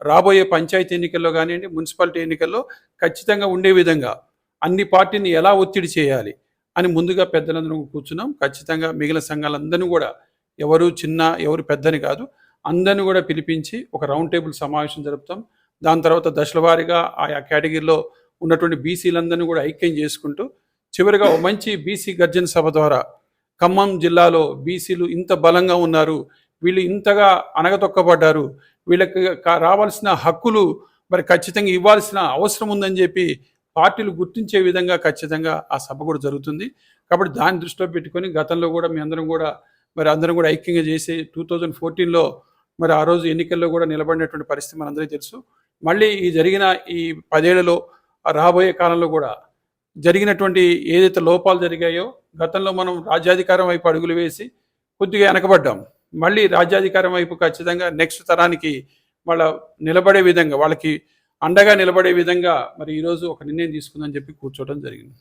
రాబోయే పంచాయతీ ఎన్నికల్లో కానివ్వండి మున్సిపాలిటీ ఎన్నికల్లో ఖచ్చితంగా ఉండే విధంగా అన్ని పార్టీని ఎలా ఒత్తిడి చేయాలి అని ముందుగా పెద్దలందరం కూర్చున్నాం. ఖచ్చితంగా మిగిలిన సంఘాలందరినీ కూడా ఎవరు చిన్న ఎవరు పెద్దని కాదు అందరిని కూడా పిలిపించి ఒక రౌండ్ టేబుల్ సమావేశం జరుపుతాం. దాని తర్వాత దశల వారీగా ఆయా కేటగిరీలో ఉన్నటువంటి బీసీలందరినీ కూడా ఐక్యం చేసుకుంటూ చివరిగా ఒక మంచి బీసీ గర్జన సభ ద్వారా ఖమ్మం జిల్లాలో బీసీలు ఇంత బలంగా ఉన్నారు వీళ్ళు ఇంతగా అనగతొక్కబడ్డారు వీళ్ళకి రావాల్సిన హక్కులు మరి ఖచ్చితంగా ఇవ్వాల్సిన అవసరం ఉందని చెప్పి పార్టీలు గుర్తించే విధంగా ఖచ్చితంగా ఆ సభ కూడా జరుగుతుంది. కాబట్టి దాన్ని దృష్టిలో పెట్టుకొని గతంలో కూడా మీ అందరం కూడా మరి అందరం కూడా ఐక్యంగా చేసి టూ థౌజండ్ ఫోర్టీన్లో మరి ఆ రోజు ఎన్నికల్లో కూడా నిలబడినటువంటి పరిస్థితి మనందరికీ తెలుసు. మళ్ళీ ఈ జరిగిన ఈ పదేళ్ళలో రాబోయే కాలంలో కూడా జరిగినటువంటి ఏదైతే లోపాలు జరిగాయో గతంలో మనం రాజ్యాధికారం వైపు అడుగులు వేసి కొద్దిగా వెనకబడ్డాం. మళ్ళీ రాజ్యాధికారం వైపు ఖచ్చితంగా నెక్స్ట్ తరానికి వాళ్ళ నిలబడే విధంగా వాళ్ళకి అండగా నిలబడే విధంగా మరి ఈరోజు ఒక నిర్ణయం తీసుకుందని చెప్పి కూర్చోవడం జరిగింది.